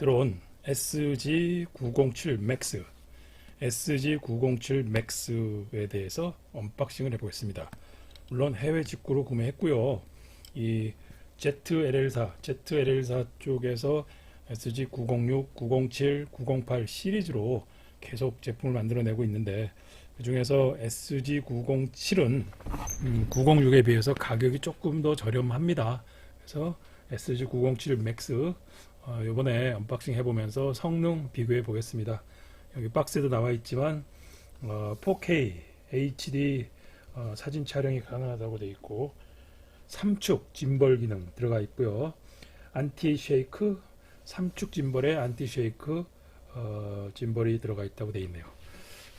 드론 SG907 맥스 SG907 맥스에 대해서 언박싱을 해보겠습니다. 물론 해외 직구로 구매했고요. 이 ZLL4, ZLL4 쪽에서 SG906, 907, 908 시리즈로 계속 제품을 만들어내고 있는데 그 중에서 SG907은 906에 비해서 가격이 조금 더 저렴합니다. 그래서 SG907 맥스 어, 이번에 언박싱 해보면서 성능 비교해 보겠습니다. 여기 박스에도 나와 있지만 어, 4K HD 어, 사진 촬영이 가능하다고 되어 있고 3축 짐벌 기능 들어가 있고요. 안티 쉐이크 3축 짐벌에 안티 쉐이크 어, 짐벌이 들어가 있다고 되어 있네요.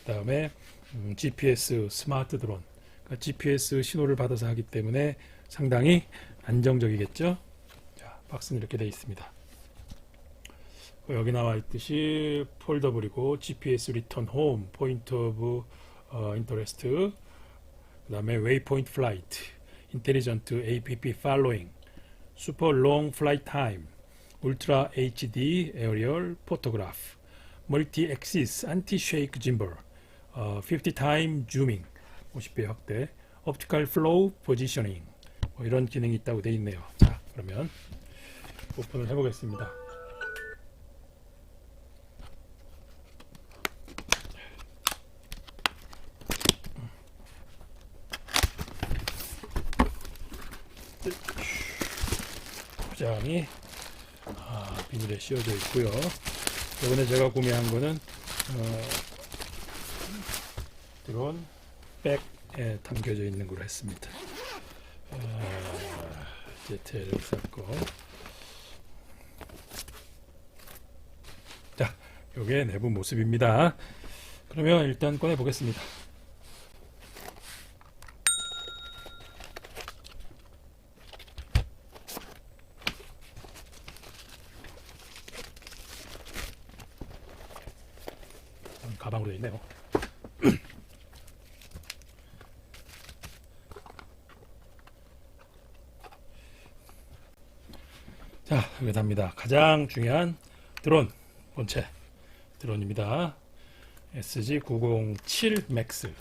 그 다음에 음, GPS 스마트 드론 그러니까 GPS 신호를 받아서 하기 때문에 상당히 안정적이겠죠. 자, 박스는 이렇게 되어 있습니다. 여기 나와 있듯이 폴더블이고 GPS 리턴 홈, 포인트 오브 인터레스트, 그 다음에 웨이포인트 플라이트, 인텔리전트 APP 팔로잉, 슈퍼 롱 플라이트 타임, 울트라 HD 에어리얼 포토그래프, 멀티 엑시스 안티 쉐이크 짐벌, 50 타임 주밍, 50배 확대, 옵티컬 플로우 포지셔닝 뭐 이런 기능이 있다고 되어 있네요. 자, 그러면 오픈을 해보겠습니다. 장이 아, 비닐에 씌워져 있고요. 이번에 제가 구매한 거는 어, 드론 백에 담겨져 있는 걸로 했습니다. 아, ZL을 샀고 자, 요게 내부 모습입니다. 그러면 일단 꺼내 보겠습니다. 가방으로 있네요. 자, 여기 답니다. 가장 중요한 드론 본체 드론입니다. SG907 맥스.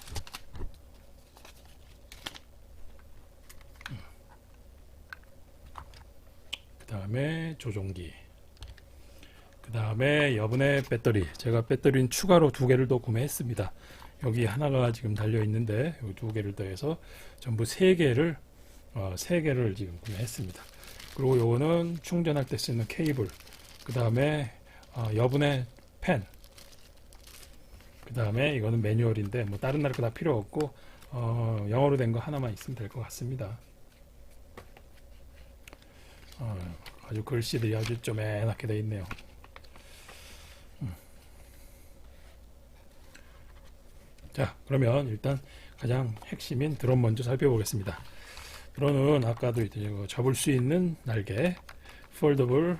그 다음에 조종기. 그 다음에 여분의 배터리. 제가 배터리는 추가로 두 개를 더 구매했습니다. 여기 하나가 지금 달려 있는데 두 개를 더해서 전부 세 개를 어, 세 개를 지금 구매했습니다. 그리고 요거는 충전할 때 쓰는 케이블. 그 다음에 어, 여분의 펜. 그 다음에 이거는 매뉴얼인데 뭐 다른 나라 거다 필요 없고 어, 영어로 된 거 하나만 있으면 될 것 같습니다. 어, 아주 글씨들이 아주 쪼매맣게 되어 있네요. 자, 그러면 일단 가장 핵심인 드론 먼저 살펴보겠습니다. 드론은 아까도 이제 이거 접을 수 있는 날개, 폴더블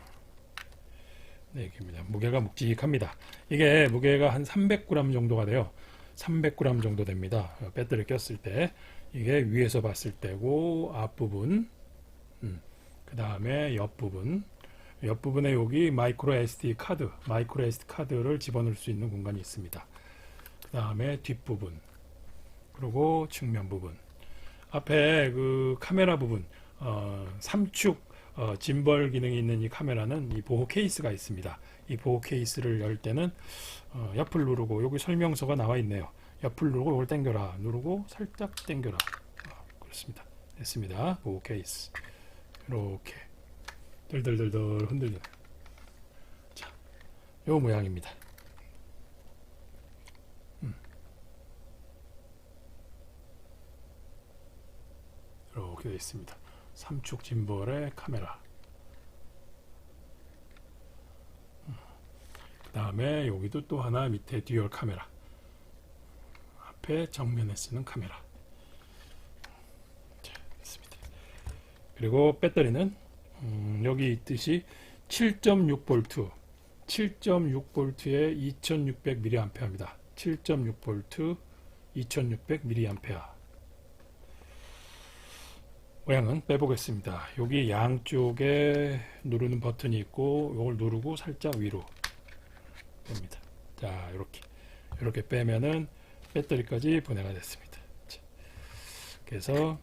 네개입니다. 무게가 묵직합니다. 이게 무게가 한 300g 정도가 돼요. 300g 정도 됩니다. 배터리 꼈을 때 이게 위에서 봤을 때고 앞부분, 음, 그 다음에 옆부분, 옆부분에 여기 마이크로 SD 카드, 마이크로 SD 카드를 집어넣을 수 있는 공간이 있습니다. 그 다음에 뒷부분 그리고 측면 부분. 앞에 그 카메라 부분 어, 3축 어, 짐벌 기능이 있는 이 카메라는 이 보호 케이스가 있습니다. 이 보호 케이스를 열 때는 어, 옆을 누르고 여기 설명서가 나와 있네요. 옆을 누르고 이걸 당겨라. 누르고 살짝 당겨라. 어, 그렇습니다. 됐습니다. 보호 케이스. 이렇게. 들들들들 흔들려. 자, 요 모양입니다 이렇게 되어 있습니다. 삼축 짐벌의 카메라. 그 다음에 여기도 또 하나 밑에 듀얼 카메라. 앞에 정면에 쓰는 카메라. 자, 됐습니다. 그리고 배터리는 음, 여기 있듯이 7.6V, 7.6V에 2600mAh입니다. 7.6V, 2600mAh. 모양은 빼보겠습니다. 여기 양쪽에 누르는 버튼이 있고 이걸 누르고 살짝 위로 뺍니다. 자 이렇게 이렇게 빼면은 배터리까지 분해가 됐습니다. 자, 그래서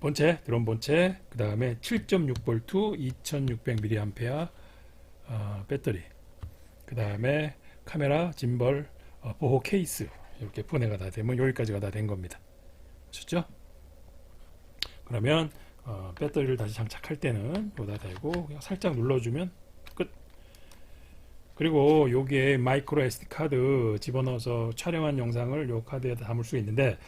본체 드럼 본체 그 다음에 7.6V 2600mAh 어, 배터리 그 다음에 카메라 짐벌 어, 보호 케이스 이렇게 분해가 다 되면 여기까지가 다 된 겁니다. 아셨죠? 그러면 어, 배터리를 다시 장착할 때는 여기다 대고 그냥 살짝 눌러주면 끝. 그리고 여기에 마이크로 SD 카드 집어넣어서 촬영한 영상을 요 카드에 담을 수 있는데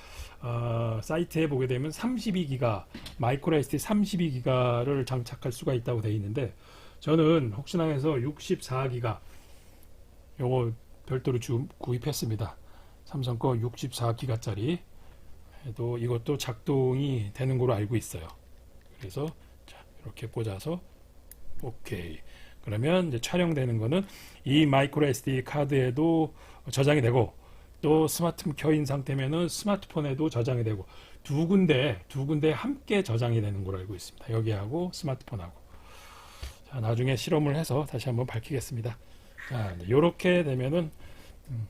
어, 사이트에 보게 되면 32기가 마이크로 SD 32기가를 장착할 수가 있다고 되어 있는데 저는 혹시나 해서 64기가 요거 별도로 주, 구입했습니다. 삼성 거 64기가짜리 해도 이것도 작동이 되는 걸로 알고 있어요. 그래서 자, 이렇게 꽂아서 오케이. 그러면 이제 촬영되는 거는 이 마이크로 SD 카드에도 저장이 되고 또 스마트폰 켜인 상태면은 스마트폰에도 저장이 되고 두 군데 두 군데 함께 저장이 되는 걸로 알고 있습니다. 여기하고 스마트폰하고. 자, 나중에 실험을 해서 다시 한번 밝히겠습니다. 자, 이렇게 되면은 음,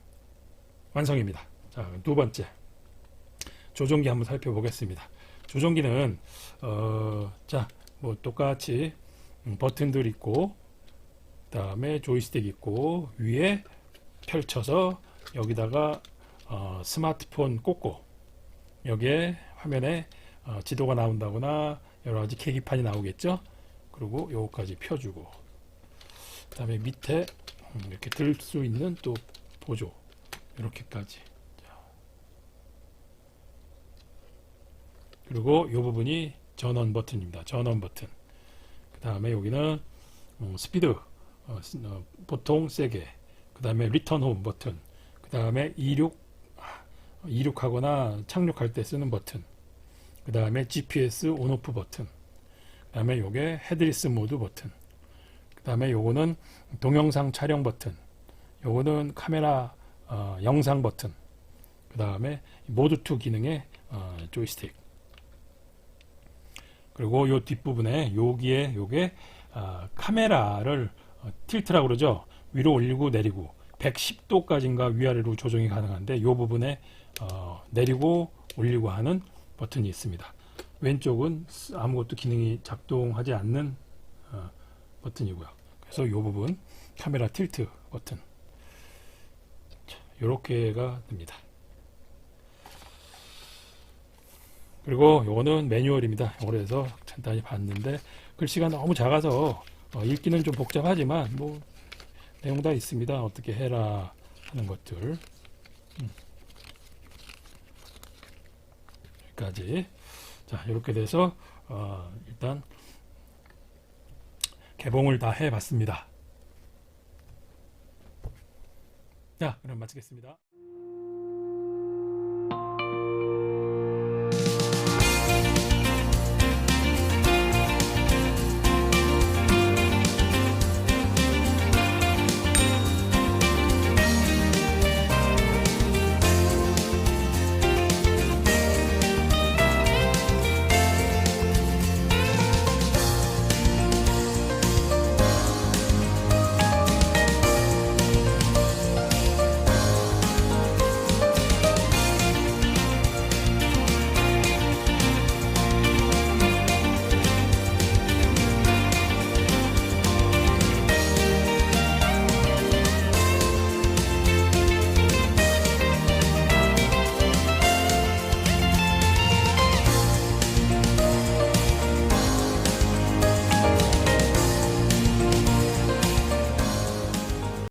완성입니다. 자, 두 번째. 조종기 한번 살펴보겠습니다. 조종기는 어, 자, 뭐 똑같이 음, 버튼들 있고 그다음에 조이스틱 있고 위에 펼쳐서 여기다가 어, 스마트폰 꽂고 여기에 화면에 어, 지도가 나온다거나 여러 가지 계기판이 나오겠죠. 그리고 요거까지 펴주고 그다음에 밑에 음, 이렇게 들 수 있는 또 보조 이렇게까지 그리고 이 부분이 전원 버튼입니다. 전원 버튼. 그 다음에 여기는 어, 스피드 어, 스- 어, 보통 세게. 그 다음에 리턴 홈 버튼. 그 다음에 이륙 아, 이륙하거나 착륙할 때 쓰는 버튼. 그 다음에 GPS 온오프 버튼. 그 다음에 요게 헤드리스 모드 버튼. 그 다음에 요거는 동영상 촬영 버튼. 요거는 카메라 어, 영상 버튼. 그 다음에 모드 투 기능의 어, 조이스틱. 그리고 요 뒷부분에 여기에 요게 아, 카메라를 어, 틸트라고 그러죠. 위로 올리고 내리고 110도까지인가 위아래로 조정이 가능한데 요 부분에 어, 내리고 올리고 하는 버튼이 있습니다. 왼쪽은 스- 아무것도 기능이 작동하지 않는 어, 버튼이고요. 그래서 요 부분 카메라 틸트 버튼 이렇게가 됩니다. 그리고 요거는 매뉴얼입니다. 그래서 간단히 봤는데 글씨가 너무 작아서 어, 읽기는 좀 복잡하지만 뭐 내용 다 있습니다. 어떻게 해라 하는 것들 음. 여기까지 자 이렇게 돼서 어, 일단 개봉을 다 해봤습니다. 자 그럼 마치겠습니다.